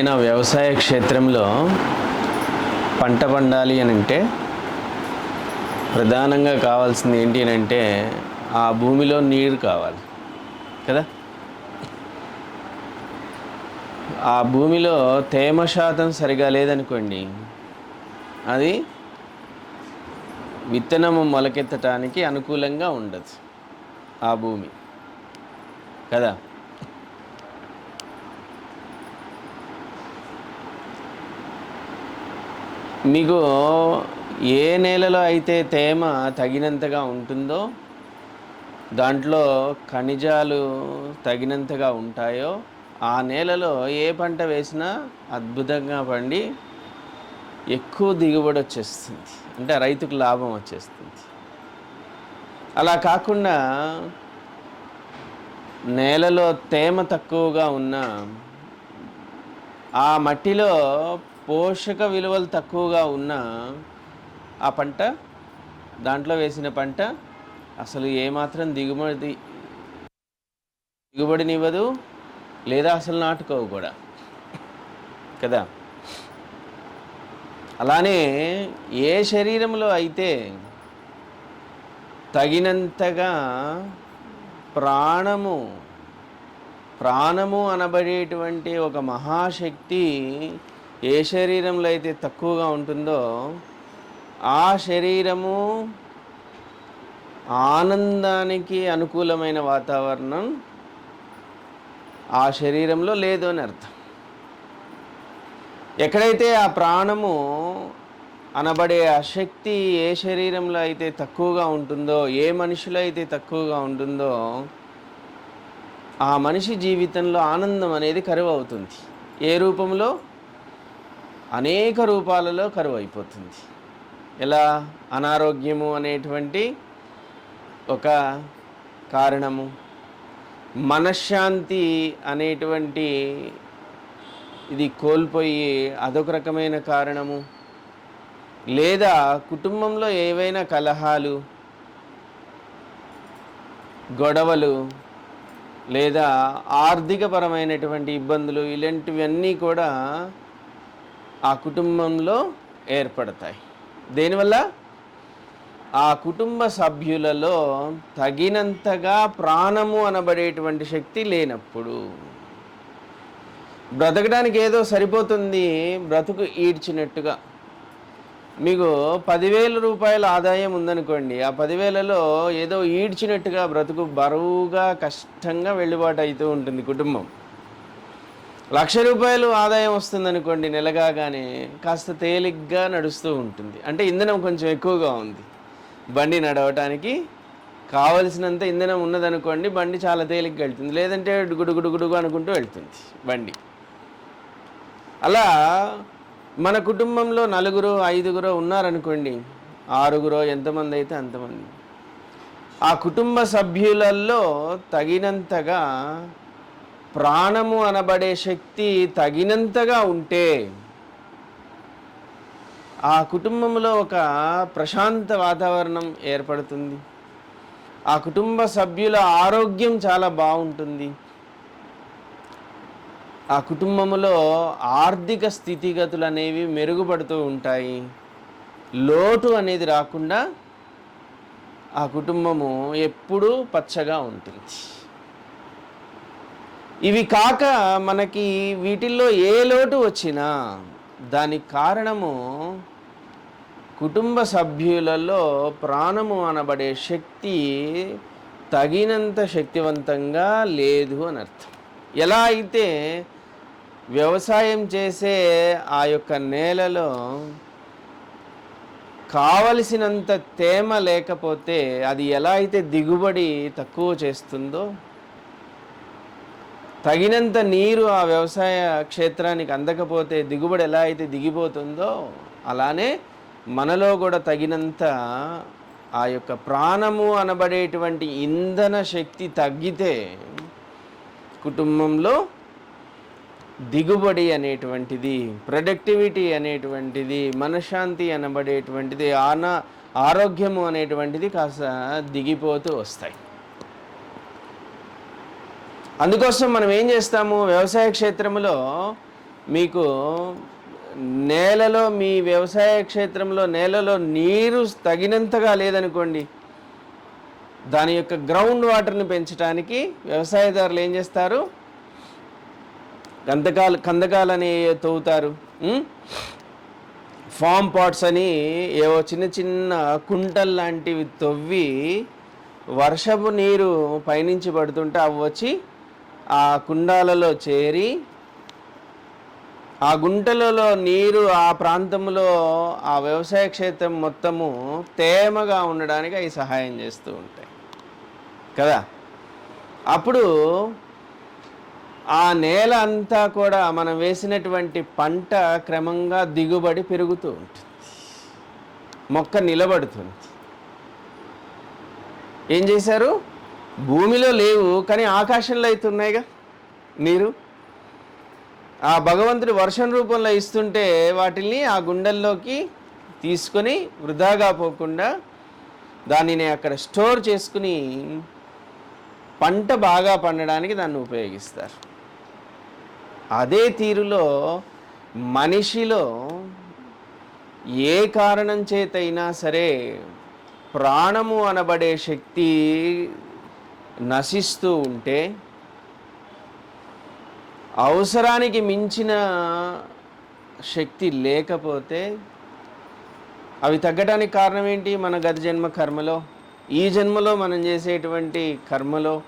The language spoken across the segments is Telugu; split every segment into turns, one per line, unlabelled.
ఏదైనా వ్యవసాయ క్షేత్రంలో పంట పండాలి అని అంటే ప్రధానంగా కావాల్సింది ఏంటి అని అంటే ఆ భూమిలో నీరు కావాలి కదా? ఆ భూమిలో తేమ శాతం సరిగా లేదనుకోండి అది విత్తనము మొలకెత్తటానికి అనుకూలంగా ఉండదు ఆ భూమి కదా? మీకు ఏ నేలలో అయితే తేమ తగినంతగా ఉంటుందో దాంట్లో ఖనిజాలు తగినంతగా ఉంటాయో ఆ నేలలో ఏ పంట వేసినా అద్భుతంగా పండి ఎక్కువ దిగుబడి వచ్చేస్తుంది. అంటే రైతుకు లాభం వచ్చేస్తుంది. అలా కాకుండా నేలలో తేమ తక్కువగా ఉన్న ఆ మట్టిలో పోషక విలువలు తక్కువగా ఉన్న ఆ పంట దాంట్లో వేసిన పంట అసలు ఏమాత్రం దిగుబడి దిగుబడినివ్వదు లేదా అసలు నాటుకోవు కూడా. కదా? అలానే ఏ శరీరంలో అయితే తగినంతగా ప్రాణము ప్రాణము అనబడేటువంటి ఒక మహాశక్తి ఏ శరీరంలో అయితే తక్కువగా ఉంటుందో ఆ శరీరము ఆనందానికి అనుకూలమైన వాతావరణం ఆ శరీరంలో లేదు అని అర్థం. ఎక్కడైతే ఆ ప్రాణము అనబడే ఆ శక్తి ఏ శరీరంలో అయితే తక్కువగా ఉంటుందో ఏ మనిషిలో అయితే తక్కువగా ఉంటుందో ఆ మనిషి జీవితంలో ఆనందం అనేది కరువు అవుతుంది. ఏ రూపంలో? అనేక రూపాలలో కరువు అయిపోతుంది ఎలా? అనారోగ్యము అనేటువంటి ఒక కారణము. మనశ్శాంతి అనేటువంటి ఇది కోల్పోయి అదొక రకమైన కారణము. లేదా కుటుంబంలో ఏవైనా కలహాలు గొడవలు లేదా ఆర్థికపరమైనటువంటి ఇబ్బందులు ఇలాంటివన్నీ కూడా ఆ కుటుంబంలో ఏర్పడతాయి. దేనివల్ల? ఆ కుటుంబ సభ్యులలో తగినంతగా ప్రాణము అనబడేటువంటి శక్తి లేనప్పుడు. బ్రతకడానికి ఏదో సరిపోతుంది బ్రతుకు ఈడ్చినట్టుగా. మీకు పదివేల రూపాయల ఆదాయం ఉందనుకోండి ఆ పదివేలలో ఏదో ఈడ్చినట్టుగా బ్రతుకు బరువుగా కష్టంగా వెళ్ళుబాటు అవుతూ ఉంటుంది కుటుంబం. లక్ష రూపాయలు ఆదాయం వస్తుందనుకోండి నెలగాగానే కాస్త తేలిగ్గా నడుస్తూ ఉంటుంది. అంటే ఇంధనం కొంచెం ఎక్కువగా ఉంది. బండి నడవటానికి కావలసినంత ఇంధనం ఉన్నదనుకోండి బండి చాలా తేలిగ్గా వెళ్తుంది. లేదంటే గుడుగుడుగుడుగు అనుకుంటూ వెళ్తుంది బండి. అలా మన కుటుంబంలో నలుగురు ఐదుగురో ఉన్నారనుకోండి ఆరుగురో ఎంతమంది అయితే అంతమంది. ఆ కుటుంబ సభ్యులలో తగినంతగా ప్రాణము అనబడే శక్తి తగినంతగా ఉంటే ఆ కుటుంబంలో ఒక ప్రశాంత వాతావరణం ఏర్పడుతుంది. ఆ కుటుంబ సభ్యుల ఆరోగ్యం చాలా బాగుంటుంది. ఆ కుటుంబంలో ఆర్థిక స్థితిగతులు అనేవి మెరుగుపడుతూ ఉంటాయి. లోటు అనేది రాకుండా ఆ కుటుంబము ఎప్పుడూ పచ్చగా ఉంటుంది. ఇవి కాక మనకి వీటిల్లో ఏ లోటు వచ్చినా దానికి కారణము కుటుంబ సభ్యులలో ప్రాణము అనబడే శక్తి తగినంత శక్తివంతంగా లేదు అని అర్థం. ఎలా అయితే వ్యవసాయం చేసే ఆ యొక్క నేలలో కావలసినంత తేమ లేకపోతే అది ఎలా అయితే దిగుబడి తక్కువ చేస్తుందో తగినంత నీరు ఆ వ్యవసాయ క్షేత్రానికి అందకపోతే దిగుబడి ఎలా అయితే దిగిపోతుందో అలానే మనలో కూడా తగినంత ఆ యొక్క ప్రాణము అనబడేటువంటి ఇంధన శక్తి తగ్గితే కుటుంబంలో దిగుబడి అనేటువంటిది ప్రొడక్టివిటీ అనేటువంటిది మనశ్శాంతి అనబడేటువంటిది ఆనా ఆరోగ్యము అనేటువంటిది కాస్త దిగిపోతూ వస్తాయి. అందుకోసం మనం ఏం చేస్తాము? వ్యవసాయ క్షేత్రంలో మీకు నేలలో మీ వ్యవసాయ క్షేత్రంలో నేలలో నీరు తగినంతగా లేదనుకోండి దాని యొక్క గ్రౌండ్ వాటర్ని పెంచడానికి వ్యవసాయదారులు ఏం చేస్తారు? కందకాలు కందకాలని తవ్వుతారు. ఫామ్ పాట్స్ అని ఏవో చిన్న చిన్న కుంటల్ లాంటివి తవ్వి వర్షపు నీరు పైనుంచి పడుతుంటే అవి వచ్చి ఆ కుండాలలో చేరి ఆ గుంటలలో నీరు ఆ ప్రాంతంలో ఆ వ్యవసాయ క్షేత్రం మొత్తము తేమగా ఉండడానికి అవి సహాయం చేస్తూ ఉంటాయి. కదా? అప్పుడు ఆ నేల అంతా కూడా మనం వేసినటువంటి పంట క్రమంగా దిగుబడి పెరుగుతూ ఉంటుంది. మొక్క నిలబడుతుంది. ఏం చేశారు? భూమిలో లేవు కానీ ఆకాశంలో అయితే ఉన్నాయిగా. నీరు ఆ భగవంతుడు వర్షం రూపంలో ఇస్తుంటే వాటిని ఆ గుండెల్లోకి తీసుకొని వృధాగా పోకుండా దానిని అక్కడ స్టోర్ చేసుకుని పంట బాగా పండడానికి దాన్ని ఉపయోగిస్తారు. అదే తీరులో మనిషిలో ఏ కారణం చేతైనా సరే ప్రాణము అనబడే శక్తి నశిస్తూ ఉంటే అవసరానికి మించిన శక్తి లేకపోతే అవి తగ్గడానికి కారణం ఏంటి? మన గత జన్మ కర్మలో. ఈ జన్మలో మనం చేసేటువంటి కర్మలో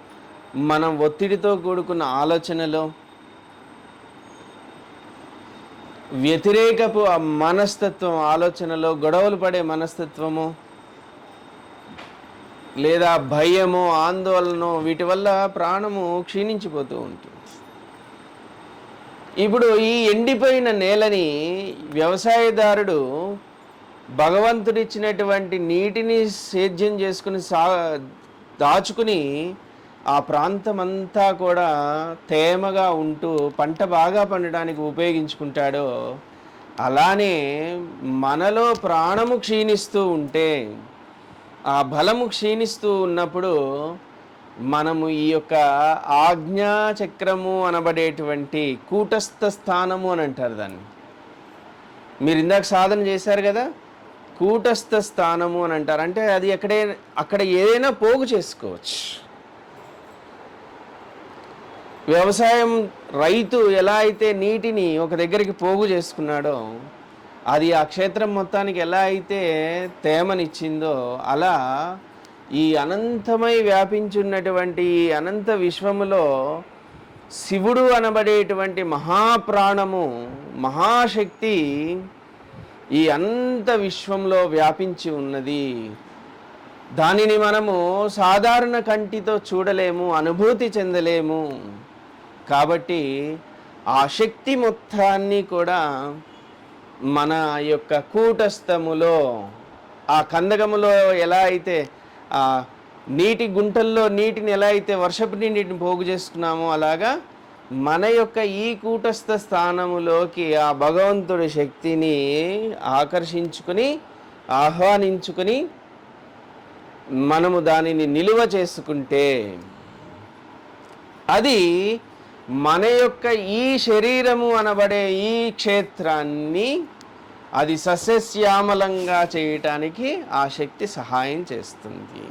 మనం ఒత్తిడితో కూడుకున్న ఆలోచనలో వ్యతిరేకపు ఆ మనస్తత్వం ఆలోచనలో గొడవలు పడే మనస్తత్వము లేదా భయము ఆందోళన వీటి వల్ల ప్రాణము క్షీణించిపోతూ ఉంటుంది. ఇప్పుడు ఈ ఎండిపోయిన నేలని వ్యవసాయదారుడు భగవంతుడిచ్చినటువంటి నీటిని సేద్యం చేసుకుని సా దాచుకుని ఆ ప్రాంతం అంతా కూడా తేమగా ఉంటూ పంట బాగా పండడానికి ఉపయోగించుకుంటాడో అలానే మనలో ప్రాణము క్షీణిస్తూ ఉంటే ఆ బలము క్షీణిస్తూ ఉన్నప్పుడు మనము ఈ యొక్క ఆజ్ఞా చక్రము అనబడేటువంటి కూటస్థ స్థానము అని అంటారు దాన్ని. మీరు ఇందాక సాధన చేశారు కదా? కూటస్థ స్థానము అని అంటారు. అంటే అది ఎక్కడే అక్కడ ఏదైనా పోగు చేసుకోవచ్చు. వ్యవసాయం రైతు ఎలా అయితే నీటిని ఒక దగ్గరికి పోగు చేసుకున్నాడో అది ఆ క్షేత్రం మొత్తానికి ఎలా అయితే తేమనిచ్చిందో అలా ఈ అనంతమై వ్యాపించున్నటువంటి ఈ అనంత విశ్వములో శివుడు అనబడేటువంటి మహాప్రాణము మహాశక్తి ఈ అనంత విశ్వంలో వ్యాపించి ఉన్నది. దానిని మనము సాధారణ కంటితో చూడలేము అనుభూతి చెందలేము. కాబట్టి ఆ శక్తి మొత్తాన్ని కూడా మన యొక్క కూటస్థములో ఆ కందకములో ఎలా అయితే ఆ నీటి గుంటల్లో నీటిని ఎలా అయితే వర్షపు నీటిని పోగు చేసుకున్నామో అలాగా మన యొక్క ఈ కూటస్థ స్థానములోకి ఆ భగవంతుడి శక్తిని ఆకర్షించుకుని ఆహ్వానించుకుని మనము దానిని నిలువ చేసుకుంటే అది మన యొక్క ఈ శరీరము అనబడే ఈ క్షేత్రాన్ని అది సస్యశ్యామలంగా చేయటానికి ఆ శక్తి సహాయం చేస్తుంది.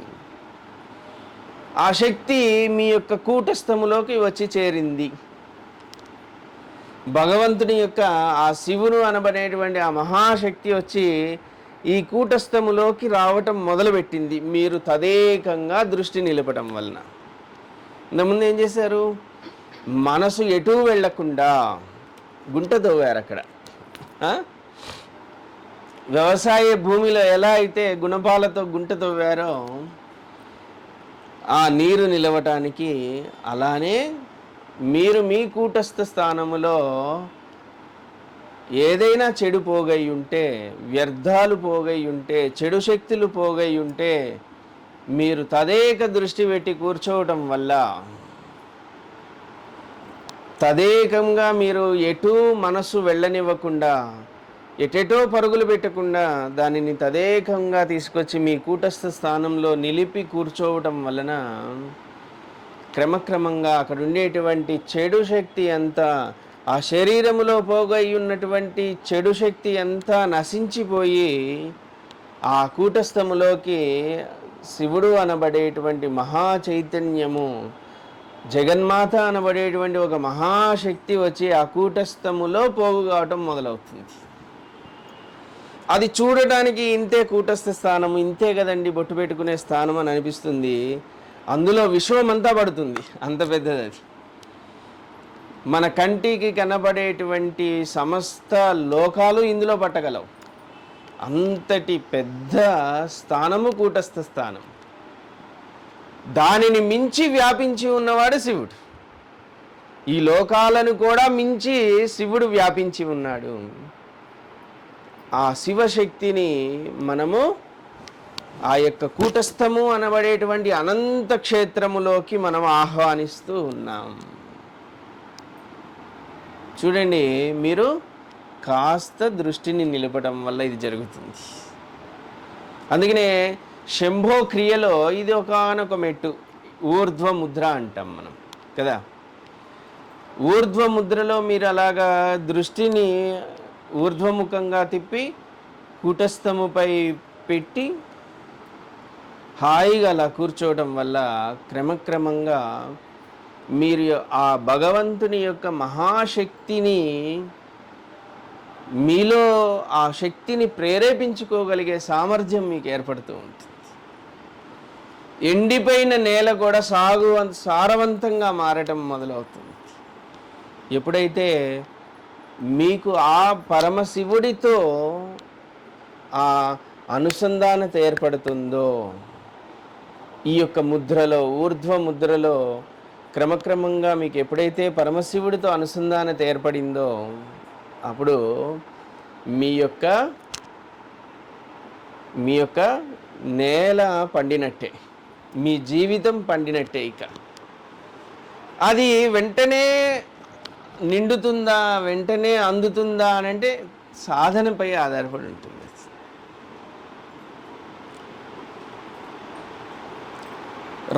ఆ శక్తి మీ యొక్క కూటస్థములోకి వచ్చి చేరింది. భగవంతుని యొక్క ఆ శివును అనబడేటువంటి ఆ మహాశక్తి వచ్చి ఈ కూటస్థములోకి రావటం మొదలుపెట్టింది. మీరు తదేకంగా దృష్టి నిలపటం వలన. ఇంతకుముందు ఏం చేశారు? మనసు ఎటు వెళ్ళకుండా గుంట తవ్వారు అక్కడ. వ్యవసాయ భూమిలో ఎలా అయితే గుణపాలతో గుంట తవ్వారో ఆ నీరు నిలవటానికి అలానే మీరు మీ కూటస్థ స్థానములో ఏదైనా చెడు పోగై ఉంటే వ్యర్థాలు పోగై ఉంటే చెడు శక్తులు పోగై ఉంటే మీరు తదేక దృష్టి పెట్టి కూర్చోవటం వల్ల తదేకంగా మీరు ఎటూ మనసు వెళ్ళనివ్వకుండా ఎటెటో పరుగులు పెట్టకుండా దానిని తదేకంగా తీసుకొచ్చి మీ కూటస్థ స్థానంలో నిలిపి కూర్చోవటం వలన క్రమక్రమంగా అక్కడ ఉండేటువంటి చెడు శక్తి అంతా ఆ శరీరములో పోగై ఉన్నటువంటి చెడు శక్తి అంతా నశించిపోయి ఆ కూటస్థములోకి శివుడు అనబడేటువంటి మహా చైతన్యము జగన్మాత అనబడేటువంటి ఒక మహాశక్తి వచ్చి ఆ కూటస్థములో పోగు కావటం మొదలవుతుంది. అది చూడటానికి ఇంతే కూటస్థ స్థానం ఇంతే కదండి బొట్టు పెట్టుకునే స్థానం అని అనిపిస్తుంది. అందులో విశ్వం అంతా పడుతుంది అంత పెద్దది అది. మన కంటికి కనబడేటువంటి సమస్త లోకాలు ఇందులో పట్టగలవు. అంతటి పెద్ద స్థానము కూటస్థ స్థానం. దానిని మించి వ్యాపించి ఉన్నవాడు శివుడు. ఈ లోకాలను కూడా మించి శివుడు వ్యాపించి ఉన్నాడు. ఆ శివశక్తిని మనము ఆ యొక్క కూటస్థము అనబడేటువంటి అనంత క్షేత్రములోకి మనం ఆహ్వానిస్తూ ఉన్నాం. చూడండి మీరు కాస్త దృష్టిని నిలపడం వల్ల ఇది జరుగుతుంది. అందుకనే శంభో క్రియలో ఇది ఒకనొక మెట్టు. ఊర్ధ్వ ముద్ర అంటాం మనం కదా? ఊర్ధ్వ ముద్రలో మీరు అలాగా దృష్టిని ఊర్ధ్వముఖంగా తిప్పి కూటస్థముపై పెట్టి హాయిగా అలా కూర్చోవడం వల్ల క్రమక్రమంగా మీరు ఆ భగవంతుని యొక్క మహాశక్తిని మీలో ఆ శక్తిని ప్రేరేపించుకోగలిగే సామర్థ్యం మీకు ఏర్పడుతూ ఉంటుంది. ఎండిపోయిన నేల కూడా సాగు సారవంతంగా మారటం మొదలవుతుంది. ఎప్పుడైతే మీకు ఆ పరమశివుడితో ఆ అనుసంధానత ఏర్పడుతుందో ఈ యొక్క ముద్రలో ఊర్ధ్వ ముద్రలో క్రమక్రమంగా మీకు ఎప్పుడైతే పరమశివుడితో అనుసంధానత ఏర్పడిందో అప్పుడు మీ యొక్క మీ యొక్క నేల పండినట్టే. మీ జీవితం పండినట్టే ఇక. అది వెంటనే నిండుతుందా వెంటనే అందుతుందా అని అంటే సాధనపై ఆధారపడి ఉంటుంది.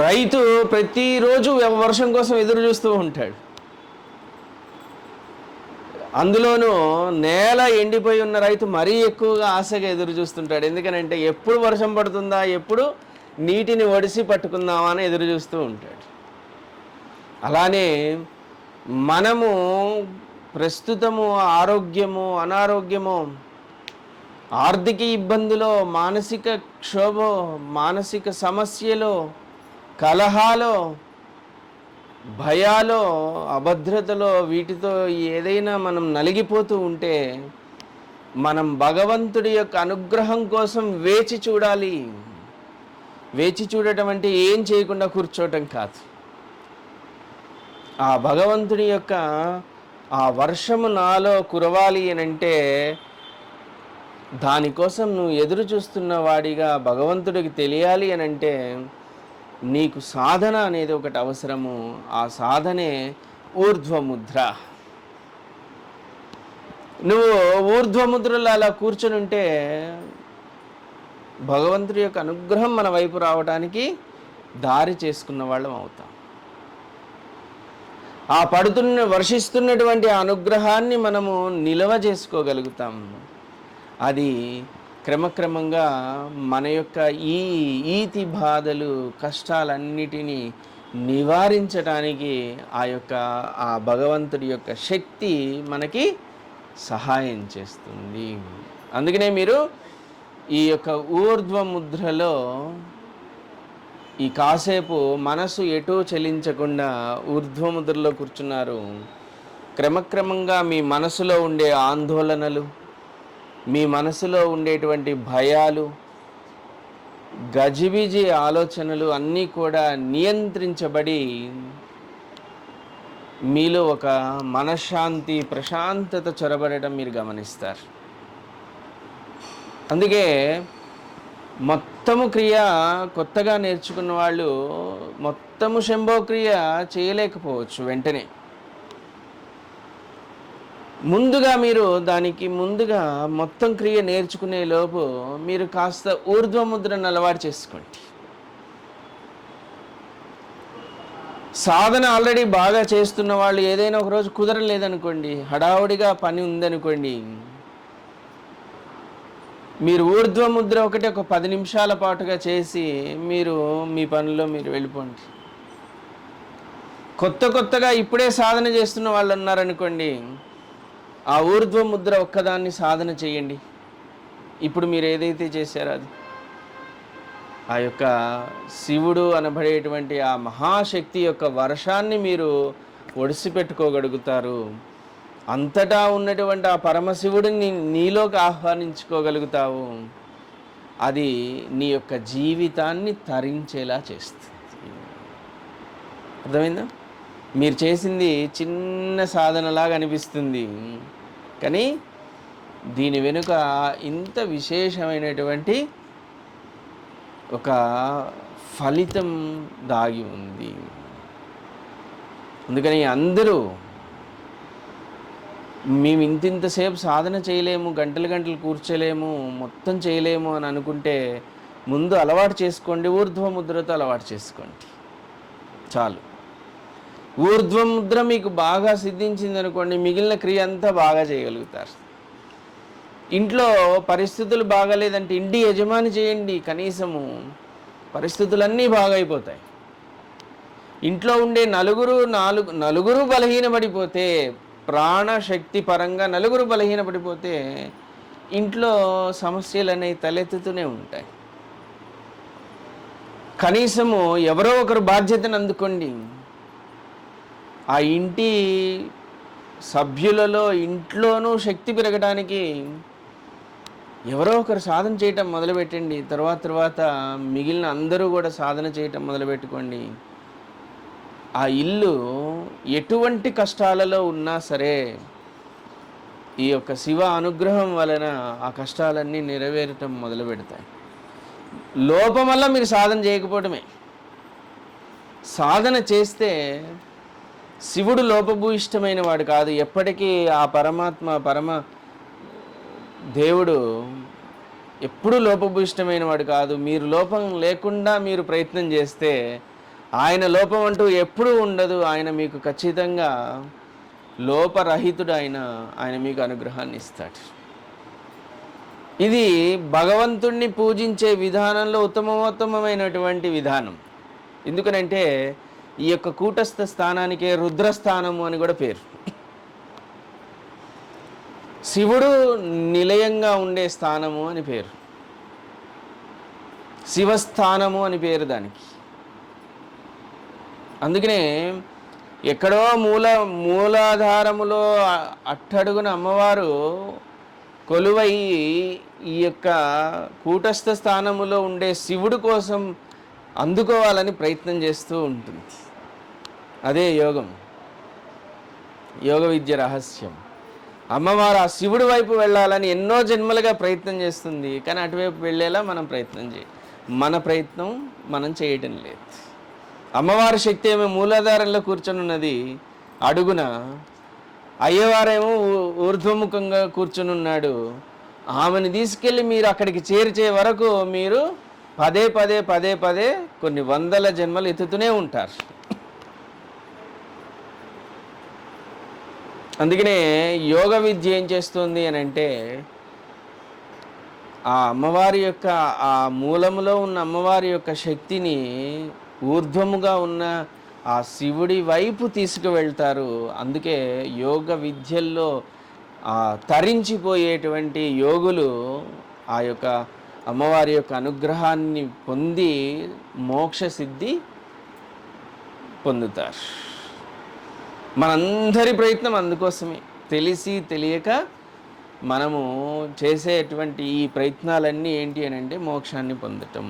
రైతు ప్రతిరోజు వర్షం కోసం ఎదురు చూస్తూ ఉంటాడు. అందులోనూ నేల ఎండిపోయి ఉన్న రైతు మరీ ఎక్కువగా ఆశగా ఎదురు చూస్తుంటాడు. ఎందుకనంటే ఎప్పుడు వర్షం పడుతుందా ఎప్పుడు నీటిని ఒడిసి పట్టుకుందామని ఎదురు చూస్తూ ఉంటాడు. అలానే మనము ప్రస్తుతము ఆరోగ్యము అనారోగ్యము ఆర్థిక ఇబ్బందులో మానసిక క్షోభ మానసిక సమస్యలో కలహాలో భయాలో అభద్రతలో వీటితో ఏదైనా మనం నలిగిపోతూ ఉంటే మనం భగవంతుడి యొక్క అనుగ్రహం కోసం వేచి చూడాలి. వేచి చూడటం అంటే ఏం చేయకుండా కూర్చోవటం కాదు. ఆ భగవంతుని యొక్క ఆ వర్షము నాలో కురవాలి అని అంటే దానికోసం నువ్వు ఎదురు చూస్తున్న వాడిగా భగవంతుడికి తెలియాలి అని అంటే నీకు సాధన అనేది ఒకటి అవసరము. ఆ సాధనే ఊర్ధ్వముద్ర. నువ్వు ఊర్ధ్వముద్రలో అలా కూర్చొని ఉంటే భగవంతుడి యొక్క అనుగ్రహం మన వైపు రావడానికి దారి చేసుకున్న వాళ్ళం అవుతాం. ఆ పడుతున్న వర్షిస్తున్నటువంటి అనుగ్రహాన్ని మనము నిలవ చేసుకోగలుగుతాం. అది క్రమక్రమంగా మన యొక్క ఈ ఈతి బాధలు కష్టాలన్నిటినీ నివారించటానికి ఆ యొక్క ఆ భగవంతుడి యొక్క శక్తి మనకి సహాయం చేస్తుంది. అందుకనే మీరు ఈ యొక్క ఊర్ధ్వ ముద్రలో ఈ కాసేపు మనసు ఎటూ చలించకుండా ఊర్ధ్వముద్రలో కూర్చున్నారు. క్రమక్రమంగా మీ మనసులో ఉండే ఆందోళనలు మీ మనసులో ఉండేటువంటి భయాలు గజిబిజి ఆలోచనలు అన్నీ కూడా నియంత్రించబడి మీలో ఒక మనశ్శాంతి ప్రశాంతత చొరబడటం మీరు గమనిస్తారు. అందుకే మొత్తము క్రియ కొత్తగా నేర్చుకున్న వాళ్ళు మొత్తము శంభో క్రియ చేయలేకపోవచ్చు వెంటనే. ముందుగా మీరు దానికి ముందుగా మొత్తం క్రియ నేర్చుకునే లోపు మీరు కాస్త ఊర్ధ్వముద్రను అలవాటు చేసుకోండి. సాధన ఆల్రెడీ బాగా చేస్తున్న వాళ్ళు ఏదైనా ఒక రోజు కుదరలేదనుకోండి హడావుడిగా పని ఉందనుకోండి మీరు ఊర్ధ్వముద్ర ఒకటి ఒక పది నిమిషాల పాటుగా చేసి మీరు మీ పనిలో మీరు వెళ్ళిపోండి. కొత్త కొత్తగా ఇప్పుడే సాధన చేస్తున్న వాళ్ళు ఉన్నారనుకోండి ఆ ఊర్ధ్వముద్ర ఒక్కదాన్ని సాధన చేయండి. ఇప్పుడు మీరు ఏదైతే చేశారో అది. ఆ యొక్క శివుడు అనబడేటువంటి ఆ మహాశక్తి యొక్క వర్షాన్ని మీరు ఒడిసిపెట్టుకోగలుగుతారు. అంతటా ఉన్నటువంటి ఆ పరమశివుడిని నీలోకి ఆహ్వానించుకోగలుగుతావు. అది నీ యొక్క జీవితాన్ని తరించేలా చేస్తుంది. అర్థమైందా? మీరు చేసింది చిన్న సాధనలాగా అనిపిస్తుంది. కానీ దీని వెనుక ఇంత విశేషమైనటువంటి ఒక ఫలితం దాగి ఉంది. అందుకని అందరూ మేము ఇంతింతసేపు సాధన చేయలేము గంటలు గంటలు కూర్చోలేము మొత్తం చేయలేము అని అనుకుంటే ముందు అలవాటు చేసుకోండి ఊర్ధ్వ ముద్రతో అలవాటు చేసుకోండి. చాలు. ఊర్ధ్వ ముద్ర మీకు బాగా సిద్ధించింది అనుకోండి మిగిలిన క్రియ అంతా బాగా చేయగలుగుతారు. ఇంట్లో పరిస్థితులు బాగాలేదంటే ఇంటి యజమాని చేయండి కనీసము పరిస్థితులన్నీ బాగా అయిపోతాయి ఇంట్లో ఉండే నలుగురు నాలుగు నలుగురు బలహీనపడిపోతే ప్రాణశక్తి పరంగా నలుగురు బలహీనపడిపోతే ఇంట్లో సమస్యలు అనేవి తలెత్తుతూనే ఉంటాయి. కనీసము ఎవరో ఒకరు బాధ్యతను అందుకోండి. ఆ ఇంటి సభ్యులలో ఇంట్లోనూ శక్తి పెరగడానికి ఎవరో ఒకరు సాధన చేయటం మొదలుపెట్టండి. తర్వాత తర్వాత మిగిలిన అందరూ కూడా సాధన చేయటం మొదలుపెట్టుకోండి. ఆ ఇల్లు ఎటువంటి కష్టాలలో ఉన్నా సరే ఈ యొక్క శివ అనుగ్రహం వలన ఆ కష్టాలన్నీ నెరవేరటం మొదలు పెడతాయి. లోపం వల్ల మీరు సాధన చేయకపోవడమే సాధన చేస్తే శివుడు లోపభూయిష్టమైన వాడు కాదు. ఎప్పటికీ ఆ పరమాత్మ పరమ దేవుడు ఎప్పుడూ లోపభూయిష్టమైన వాడు కాదు. మీరు లోపం లేకుండా మీరు ప్రయత్నం చేస్తే ఆయన లోపం అంటూ ఎప్పుడూ ఉండదు. ఆయన మీకు ఖచ్చితంగా లోపరహితుడు ఆయన ఆయన మీకు అనుగ్రహాన్ని ఇస్తాడు. ఇది భగవంతుణ్ణి పూజించే విధానంలో ఉత్తమోత్తమైనటువంటి విధానం. ఎందుకనంటే ఈ యొక్క కూటస్థ స్థానానికే రుద్రస్థానము అని కూడా పేరు. శివుడు నిలయంగా ఉండే స్థానము అని పేరు. శివస్థానము అని పేరు దానికి. అందుకనే ఎక్కడో మూల మూలాధారములో అట్టడుగున అమ్మవారు కొలువై ఈ యొక్క కూటస్థ స్థానములో ఉండే శివుడు కోసం అందుకోవాలని ప్రయత్నం చేస్తూ ఉంటుంది. అదే యోగం. యోగ విద్య రహస్యం. అమ్మవారు ఆ శివుడి వైపు వెళ్ళాలని ఎన్నో జన్మలుగా ప్రయత్నం చేస్తుంది. కానీ అటువైపు వెళ్ళేలా మనం ప్రయత్నం చేయ మన ప్రయత్నం మనం చేయటం లేదు. అమ్మవారి శక్తి ఏమో మూలాధారంలో కూర్చొనున్నది. అడుగున అయ్యవారేమో ఊర్ధ్వముఖంగా కూర్చునున్నాడు. ఆమెను తీసుకెళ్ళి మీరు అక్కడికి చేర్చే వరకు మీరు పదే పదే పదే పదే కొన్ని వందల జన్మలు ఎత్తుతూనే ఉంటారు. అందుకనే యోగ విద్య ఏం చేస్తుంది అని అంటే ఆ అమ్మవారి యొక్క ఆ మూలంలో ఉన్న అమ్మవారి యొక్క శక్తిని ఊర్ధ్వముగా ఉన్న ఆ శివుడి వైపు తీసుకువెళ్తారు. అందుకే యోగ విద్యల్లో ఆ తరించిపోయేటువంటి యోగులు ఆ యొక్క అమ్మవారి యొక్క అనుగ్రహాన్ని పొంది మోక్ష సిద్ధి పొందుతారు. మనందరి ప్రయత్నం అందుకోసమే. తెలిసి తెలియక మనము చేసేటువంటి ఈ ప్రయత్నాలన్నీ ఏంటి అని అంటే మోక్షాన్ని పొందటం.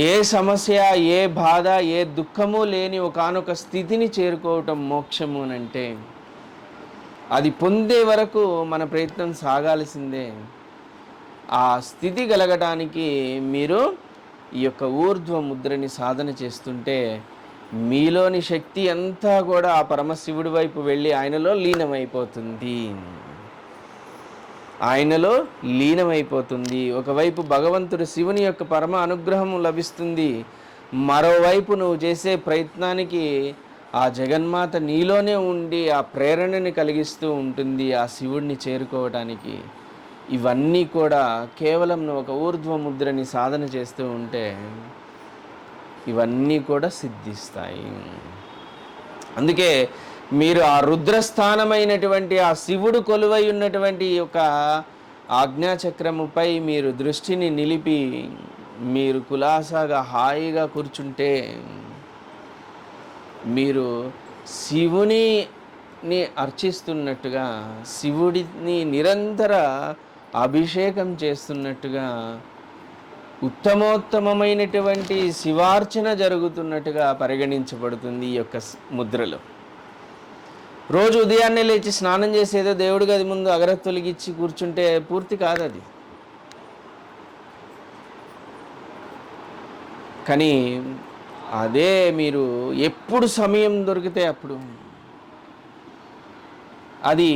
ఏ సమస్య ఏ బాధ ఏ దుఃఖము లేని ఒకానొక స్థితిని చేరుకోవటం మోక్షము అంటే అది పొందే వరకు మన ప్రయత్నం సాగాల్సిందే. ఆ స్థితి కలగటానికి మీరు ఈ యొక్క ఊర్ధ్వ ముద్రని సాధన చేస్తుంటే మీలోని శక్తి అంతా కూడా ఆ పరమశివుడి వైపు వెళ్ళి ఆయనలో లీనమైపోతుంది. ఆయనలో లీనమైపోతుంది. ఒకవైపు భగవంతుడు శివుని యొక్క పరమ అనుగ్రహం లభిస్తుంది. మరోవైపు నువ్వు చేసే ప్రయత్నానికి ఆ జగన్మాత నీలోనే ఉండి ఆ ప్రేరణని కలిగిస్తూ ఉంటుంది ఆ శివుడిని చేరుకోవటానికి. ఇవన్నీ కూడా కేవలం నువ్వు ఒక ఊర్ధ్వ ముద్రని సాధన చేస్తూ ఉంటే ఇవన్నీ కూడా సిద్ధిస్తాయి. అందుకే మీరు ఆ రుద్రస్థానమైనటువంటి ఆ శివుడు కొలువై ఉన్నటువంటి యొక్క ఆజ్ఞాచక్రముపై మీరు దృష్టిని నిలిపి మీరు కులాసాగా హాయిగా కూర్చుంటే మీరు శివుని అర్చిస్తున్నట్టుగా శివుడిని నిరంతర అభిషేకం చేస్తున్నట్టుగా ఉత్తమోత్తమమైనటువంటి శివార్చన జరుగుతున్నట్టుగా పరిగణించబడుతుంది ఈ యొక్క ముద్రలో. రోజు ఉదయాన్నే లేచి స్నానం చేసేదో దేవుడి గది ముందు అగరత్ కూర్చుంటే పూర్తి కాదు అది కానీ అదే మీరు ఎప్పుడు సమయం దొరికితే అప్పుడు. అది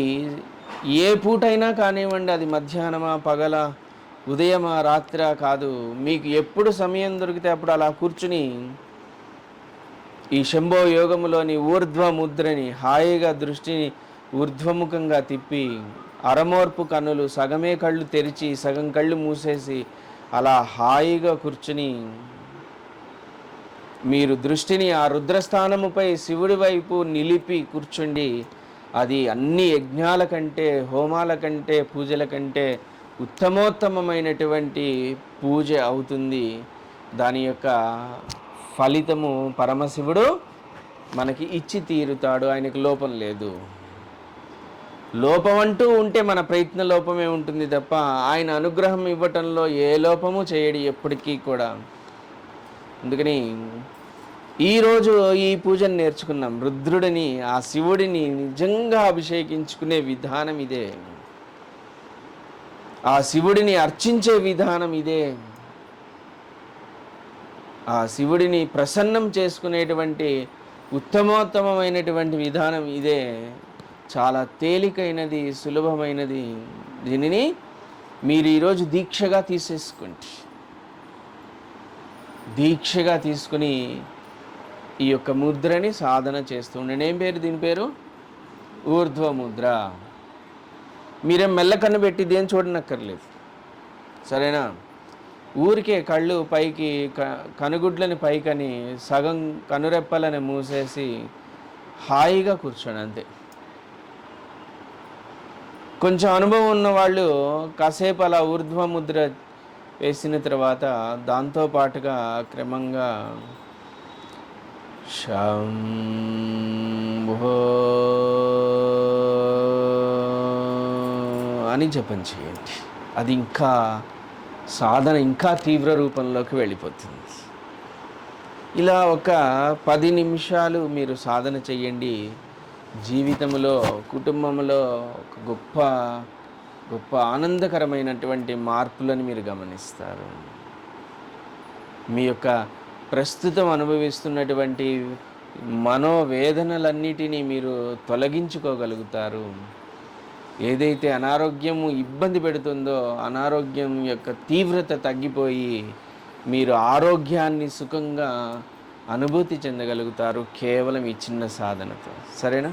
ఏ పూటైనా కానివ్వండి అది మధ్యాహ్నమా పగల ఉదయమా రాత్రా కాదు. మీకు ఎప్పుడు సమయం దొరికితే అప్పుడు అలా కూర్చుని ఈ శంభో యోగములోని ఊర్ధ్వముద్రని హాయిగా దృష్టిని ఊర్ధ్వముఖంగా తిప్పి అరమోర్పు కన్నులు సగమే కళ్ళు తెరిచి సగం కళ్ళు మూసేసి అలా హాయిగా కూర్చుని మీరు దృష్టిని ఆ రుద్రస్థానముపై శివుడి వైపు నిలిపి కూర్చుండి అది అన్ని యజ్ఞాల కంటే హోమాల కంటే పూజల కంటే ఉత్తమోత్తమమైనటువంటి పూజ అవుతుంది. దాని యొక్క ఫలితము పరమశివుడు మనకి ఇచ్చి తీరుతాడు ఆయనకు లోపం లేదు. లోపం అంటూ ఉంటే మన ప్రయత్న లోపమే ఉంటుంది తప్ప ఆయన అనుగ్రహం ఇవ్వటంలో ఏ లోపము చేయడు ఎప్పటికీ కూడా. అందుకని ఈరోజు ఈ పూజను నేర్చుకున్నాం. రుద్రుడిని ఆ శివుడిని నిజంగా అభిషేకించుకునే విధానం ఇదే. ఆ శివుడిని అర్చించే విధానం ఇదే. ఆ శివుడిని ప్రసన్నం చేసుకునేటువంటి ఉత్తమోత్తమమైనటువంటి విధానం ఇదే. చాలా తేలికైనది సులభమైనది. దీనిని మీరు ఈరోజు దీక్షగా తీసేసుకోండి. దీక్షగా తీసుకుని ఈ యొక్క ముద్రని సాధన చేస్తూ ఉండండి. ఏం పేరు? దీని పేరు? ఊర్ధ్వ ముద్ర మీరేం మెల్ల కన్ను పెట్టి దేని చూడనక్కర్లేదు. సరేనా? ఊరికే కళ్ళు పైకి క- కనుగుడ్లని పైకని సగం కనురెప్పలని మూసేసి హాయిగా కూర్చోండి అంతే. కొంచెం అనుభవం ఉన్న వాళ్ళు కాసేపు అలా ఊర్ధ్వముద్ర వేసిన తర్వాత దాంతో పాటుగా క్రమంగా శంభో అని జపం చేయండి. అది ఇంకా సాధన ఇంకా తీవ్ర రూపంలోకి వెళ్ళిపోతుంది. ఇలా ఒక పది నిమిషాలు మీరు సాధన చెయ్యండి. జీవితంలో కుటుంబంలో ఒక గొప్ప గొప్ప ఆనందకరమైనటువంటి మార్పులను మీరు గమనిస్తారు. మీ యొక్క ప్రస్తుతం అనుభవిస్తున్నటువంటి మనోవేదనలన్నిటినీ మీరు తొలగించుకోగలుగుతారు. ఏదైతే అనారోగ్యం ఇబ్బంది పెడుతుందో అనారోగ్యం యొక్క తీవ్రత తగ్గిపోయి మీరు ఆరోగ్యాన్ని సుఖంగా అనుభూతి చెందగలుగుతారు కేవలం ఈ చిన్న సాధనతో. సరేనా?